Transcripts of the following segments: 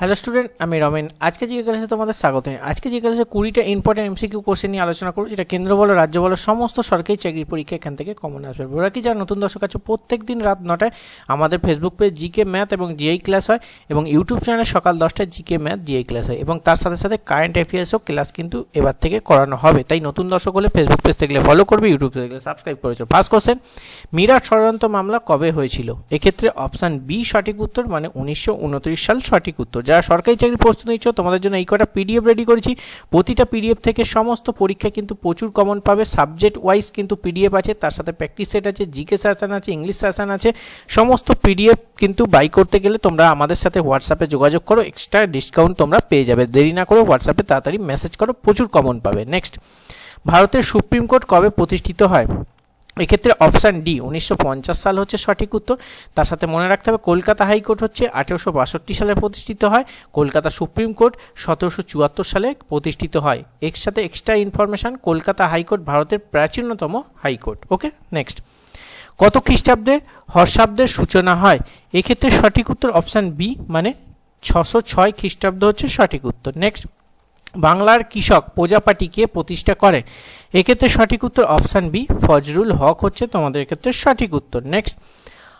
Hello student আমি রমেন। আজকে যে ক্লাসে তোমাদের স্বাগত। আজকে যে ক্লাসে কুড়িটা ইম্পর্টেন্ট এমসিকিউ কোশ্চেন নিয়ে আলোচনা করব, যেটা কেন্দ্র বলো, রাজ্য বলো, সমস্ত সরকারি চাকরির পরীক্ষা এখান থেকে কমন আসবে। ওরা কি যারা নতুন দর্শক আছে প্রত্যেক দিন রাত নটায় আমাদের ফেসবুক পেজ জিকে ম্যাথ এবং জিআই ক্লাস হয়, এবং ইউটিউব চ্যানেলে সকাল দশটায় জিকে ম্যাথ জিআই ক্লাস হয়, এবং তার সাথে সাথে কারেন্ট অ্যাফেয়ার্সও ক্লাস কিন্তু এবার থেকে করানো হবে। তাই নতুন দর্শক হলে ফেসবুক পেজ থেকে ফলো করবে ইউটিউব থেকে সাবস্ক্রাইব করেছ। ফার্স্ট কোশ্চেন মিরাট ষড়যন্ত্র মামলা কবে হয়েছিল? এক্ষেত্রে অপশান বি সঠিক উত্তর মানে উনিশশো উনত্রিশ সাল সঠিক উত্তর। যারা সরকারি চাকরি প্রস্তুতি নিচ্ছ, তোমাদের জন্য এই কটা পিডিএফ রেডি করেছি। প্রতিটা পিডিএফ থেকে সমস্ত পরীক্ষা কিন্তু প্রচুর কমন পাবে। সাবজেক্ট ওয়াইজ কিন্তু পিডিএফ আছে, তার সাথে প্র্যাকটিস সেট আছে জিকে সেশন আছে ইংলিশ সেশন আছে। সমস্ত পিডিএফ কিন্তু বাই করতে গেলে তোমরা আমাদের সাথে হোয়াটসঅ্যাপে যোগাযোগ করো এক্সট্রা ডিসকাউন্ট তোমরা পেয়ে যাবে। দেরি না করো হোয়াটসঅ্যাপে তাড়াতাড়ি মেসেজ করো, প্রচুর কমন পাবে। নেক্সট ভারতের সুপ্রিম কোর্ট কবে প্রতিষ্ঠিত হয়? এক্ষেত্রে অপশান ডি, উনিশশো পঞ্চাশ সাল হচ্ছে সঠিক উত্তর। তার সাথে মনে রাখতে হবে, কলকাতা হাইকোর্ট হচ্ছে আঠেরোশো বাষট্টি সালে প্রতিষ্ঠিত হয়। কলকাতা সুপ্রিম কোর্ট সতেরোশো চুয়াত্তর সালে প্রতিষ্ঠিত হয়। এর সাথে এক্সট্রা ইনফরমেশান কলকাতা হাইকোর্ট ভারতের প্রাচীনতম হাইকোর্ট। ওকে নেক্সট কত খ্রিস্টাব্দে হর্ষাব্দের সূচনা হয়? এক্ষেত্রে সঠিক উত্তর অপশান বি মানে ছশো ছয় খ্রিস্টাব্দ হচ্ছে সঠিক উত্তর। নেক্সট বাংলার কৃষক প্রজাপাটিকে প্রতিষ্ঠা করে। এক্ষেত্রে সঠিক উত্তর অপশান বি, ফজরুল হক হচ্ছে তোমাদের ক্ষেত্রে সঠিক উত্তর। নেক্সট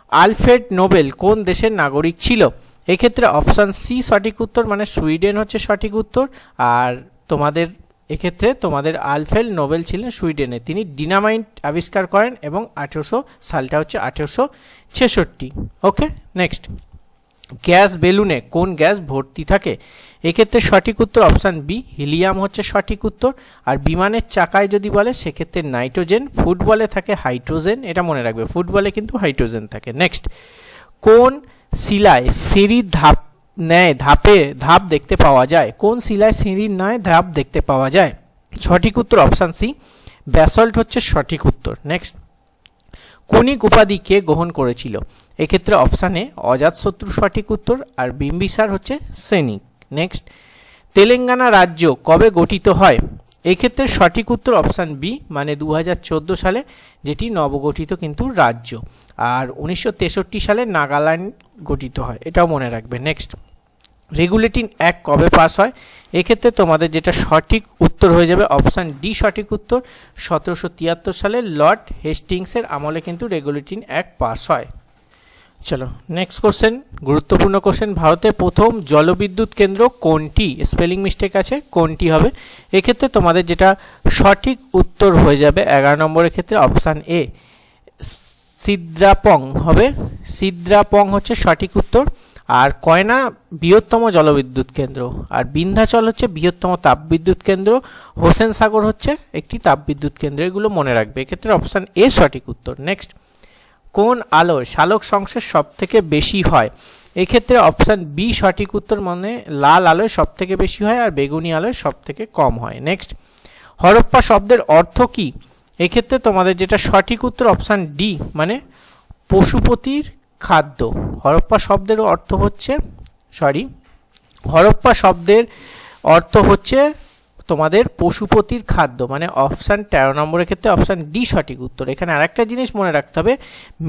আলফ্রেড নোবেল কোন দেশের নাগরিক ছিল? এক্ষেত্রে অপশান সি, সঠিক উত্তর মানে সুইডেন হচ্ছে সঠিক উত্তর। আর তোমাদের, এক্ষেত্রে তোমাদের আলফ্রেড নোবেল ছিলেন সুইডেনে। তিনি ডিনামাইট আবিষ্কার করেন এবং আঠেরোশো, সালটা হচ্ছে আঠেরোশো ছেষট্টি। ওকে নেক্সট গ্যাস বেলুনে কোন গ্যাস ভর্তি থাকে? এক্ষেত্রে সঠিক উত্তর অপশান বি, হিলিয়াম হচ্ছে সঠিক উত্তর। আর বিমানের চাকায় যদি বলে, সেক্ষেত্রে নাইট্রোজেন, ফুটবলে থাকে হাইড্রোজেন, এটা মনে রাখবে, ফুটবলে কিন্তু হাইড্রোজেন থাকে। নেক্সট, কোন শিলায় সিঁড়ির ধাপ ন্যায় ধাপে ধাপ দেখতে পাওয়া যায়? কোন শিলায় সিঁড়ির ন্যায় ধাপ দেখতে পাওয়া যায়? সঠিক উত্তর অপশান সি, ব্যাসল্ট হচ্ছে সঠিক উত্তর। নেক্সট কনিক উপাধি কে গ্রহণ করেছিল। এক্ষেত্রে অপশানে অজাতশত্রু সঠিক উত্তর আর বিম্বিসার হচ্ছে সৈনিক। নেক্সট তেলেঙ্গানা রাজ্য কবে গঠিত হয়? এক্ষেত্রে সঠিক উত্তর অপশান বি মানে দু হাজার চোদ্দ সালে, যেটি নবগঠিত কিন্তু রাজ্য। আর উনিশশো তেষট্টি সালে নাগাল্যান্ড গঠিত হয়, এটাও মনে রাখবে। নেক্সট রেগুলেটিং অ্যাক্ট কবে পাস হয়? এক্ষেত্রে তোমাদের যেটা সঠিক উত্তর হয়ে যাবে অপশান ডি সঠিক উত্তর, সতেরোশো তিয়াত্তর সালে লর্ড হেস্টিংসের আমলে কিন্তু রেগুলেটিং অ্যাক্ট পাস হয়। চলো নেক্সট কোশ্চেন গুরুত্বপূর্ণ কোশ্চেন ভারতের প্রথম জলবিদ্যুৎ কেন্দ্র কোনটি? স্পেলিং মিস্টেক আছে, কোনটি হবে? এক্ষেত্রে তোমাদের যেটা সঠিক উত্তর হয়ে যাবে এগারো নম্বরের ক্ষেত্রে অপশান এ সিদ্রাপং হবে। সিদ্রাপং হচ্ছে সঠিক উত্তর। আর কয়না বৃহত্তম জলবিদ্যুৎ কেন্দ্র? আর বিন্ধ্যাচল হচ্ছে বৃহত্তম তাপবিদ্যুৎ কেন্দ্র। হোসেন সাগর হচ্ছে একটি তাপবিদ্যুৎ কেন্দ্র, এগুলো মনে রাখবে। এক্ষেত্রে অপশান এ সঠিক উত্তর। নেক্সট কোন আলো শালক সংশ্লেষ সব থেকে বেশি হয়? এক্ষেত্রে অপশান বি সঠিক উত্তর মানে লাল আলোয় সব থেকে বেশি হয় আর বেগুনি আলোয় সব থেকে কম হয়। নেক্সট। হরপ্পা শব্দের অর্থ কী? এক্ষেত্রে তোমাদের যেটা সঠিক উত্তর অপশান ডি মানে পশুপতির খাদ্য। হরপ্পা শব্দের অর্থ হচ্ছে, সরি, হরপ্পা শব্দের অর্থ হচ্ছে তোমাদের পশুপতির খাদ্য মানে অপশান তেরো নম্বরের ক্ষেত্রে অপশান ডি সঠিক উত্তর। এখানে আরেকটা জিনিস মনে রাখতে হবে,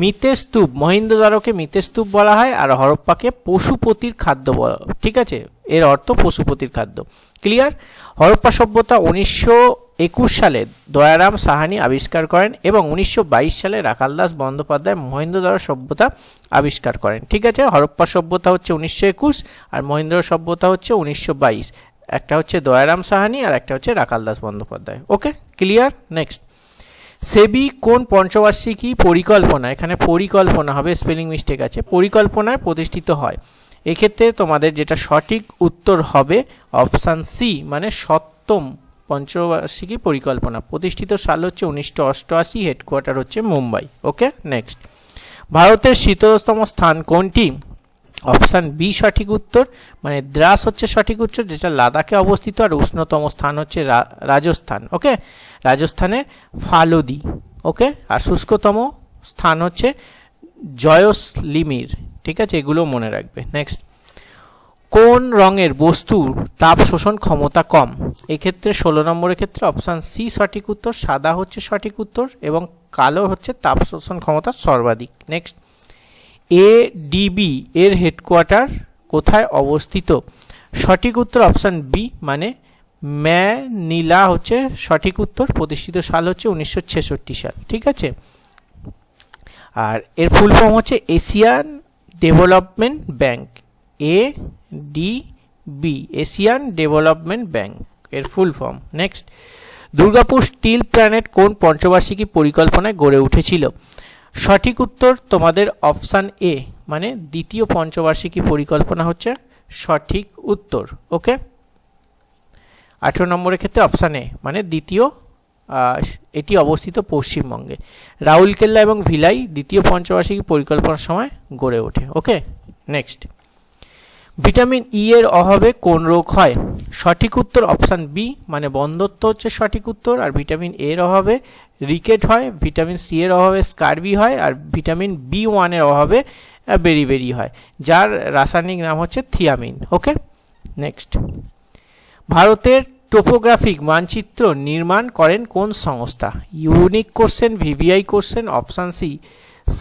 মিতের স্তূপ মহিন্দ্রদ্বারকে মিতের স্তূপ বলা হয় আর হরপ্পাকে পশুপতির খাদ্য বলা, ঠিক আছে? এর অর্থ পশুপতির খাদ্য। ক্লিয়ার হরপ্পা সভ্যতা উনিশশো একুশ সালে দয়ারাম সাহানি আবিষ্কার করেন এবং উনিশশো বাইশ সালে রাখালদাস বন্দ্যোপাধ্যায় মহেন্দ্রদ্বার সভ্যতা আবিষ্কার করেন, ঠিক আছে? হরপ্পা সভ্যতা হচ্ছে উনিশশো একুশ আর মহেন্দ্র সভ্যতা হচ্ছে উনিশশো বাইশ। একটা হচ্ছে দয়ারাম সাহানি আর একটা হচ্ছে Rakhaldas Bandyopadhyay. Okay clear next SEBI কোন পঞ্চবার্ষিকী পরিকল্পনা? এখানে পরিকল্পনা হবে স্পেলিং মিস্টেক আছে। পরিকল্পনায় প্রতিষ্ঠিত হয়। এক্ষেত্রে তোমাদের যেটা সঠিক উত্তর হবে অপশান সি মানে সপ্তম পঞ্চবার্ষিকী পরিকল্পনা। প্রতিষ্ঠিত সাল হচ্ছে উনিশশো অষ্টআশি হেডকোয়ার্টার হচ্ছে মুম্বাই। ওকে নেক্সট ভারতের শীতলতম স্থান কোনটি? অপশান বি সঠিক উত্তর মানে দ্রাস হচ্ছে সঠিক উত্তর, যেটা লাদাখে অবস্থিত আর উষ্ণতম স্থান হচ্ছে রাজস্থান ওকে রাজস্থানের ফালোদি ওকে আর শুষ্কতম স্থান হচ্ছে জয়সলিমির, ঠিক আছে? এগুলো মনে রাখবে। নেক্সট কোন রঙের বস্তুর তাপ শোষণ ক্ষমতা কম? এক্ষেত্রে ষোলো নম্বরের ক্ষেত্রে অপশান সি সঠিক উত্তর, সাদা হচ্ছে সঠিক উত্তর এবং কালো হচ্ছে তাপ শোষণ ক্ষমতা সর্বাধিক। নেক্সট এডিবি এর হেডকোয়ার্টার কোথায় অবস্থিত? সঠিক উত্তর অপশান বি মানে ম্যানিলা হচ্ছে সঠিক উত্তর, প্রতিষ্ঠিত সাল হচ্ছে উনিশশো ছেষট্টি সাল, ঠিক আছে? আর এর ফুল ফর্ম হচ্ছে Asian development bank A D B Asian development bank এর full form next Durgapur steel plant কোন পঞ্চবার্ষিকী পরিকল্পনায় গড়ে উঠেছিল? সঠিক উত্তর তোমাদের অপশান এ মানে দ্বিতীয় পঞ্চবার্ষিকী পরিকল্পনা হচ্ছে সঠিক উত্তর, ওকে? আঠেরো নম্বরের ক্ষেত্রে অপশান এ মানে দ্বিতীয় এটি অবস্থিত পশ্চিমবঙ্গে। রাউলকেল্লা এবং ভিলাই দ্বিতীয় পঞ্চবার্ষিকী পরিকল্পনার সময় গড়ে ওঠে, ওকে? নেক্সট ভিটামিন ই এর অভাবে কোন রোগ হয়? সঠিক উত্তর অপশান বি মানে বন্ধত্ব হচ্ছে সঠিক উত্তর, আর ভিটামিন এর অভাবে রিকেট হয়, ভিটামিন সি এর অভাবে স্কারবি হয়, আর ভিটামিন বি ওয়ানের অভাবে বেরিবেরি হয়, যার রাসায়নিক নাম হচ্ছে থিয়ামিন ওকে নেক্সট ভারতের টোপোগ্রাফিক মানচিত্র নির্মাণ করেন কোন সংস্থা? Unique question VVI question option C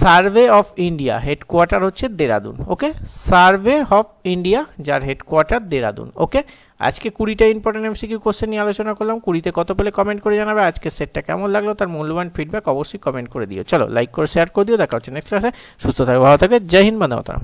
survey of India headquarter হচ্ছে Dehradun, okay? Survey of India, যার হেডকোয়ার্টার দেরাদুন, ওকে? আজকে কুড়িটা ইম্পর্টেন্ট এমসিকিউ কোশ্চেন নিয়ে আলোচনা করলাম, কুড়িতে কত পেলে কমেন্ট করে জানাবে, আজকে সেটটা কেমন লাগল, তার মূল্যবান ফিডব্যাক অবশ্যই কমেন্ট করে দিও। চলো লাইক করে শেয়ার করে দিও, দেখা হচ্ছে নেক্সট ক্লাসে সুস্থ থাকবে ভালো থাকে, জয় হিন্দ মাতরম।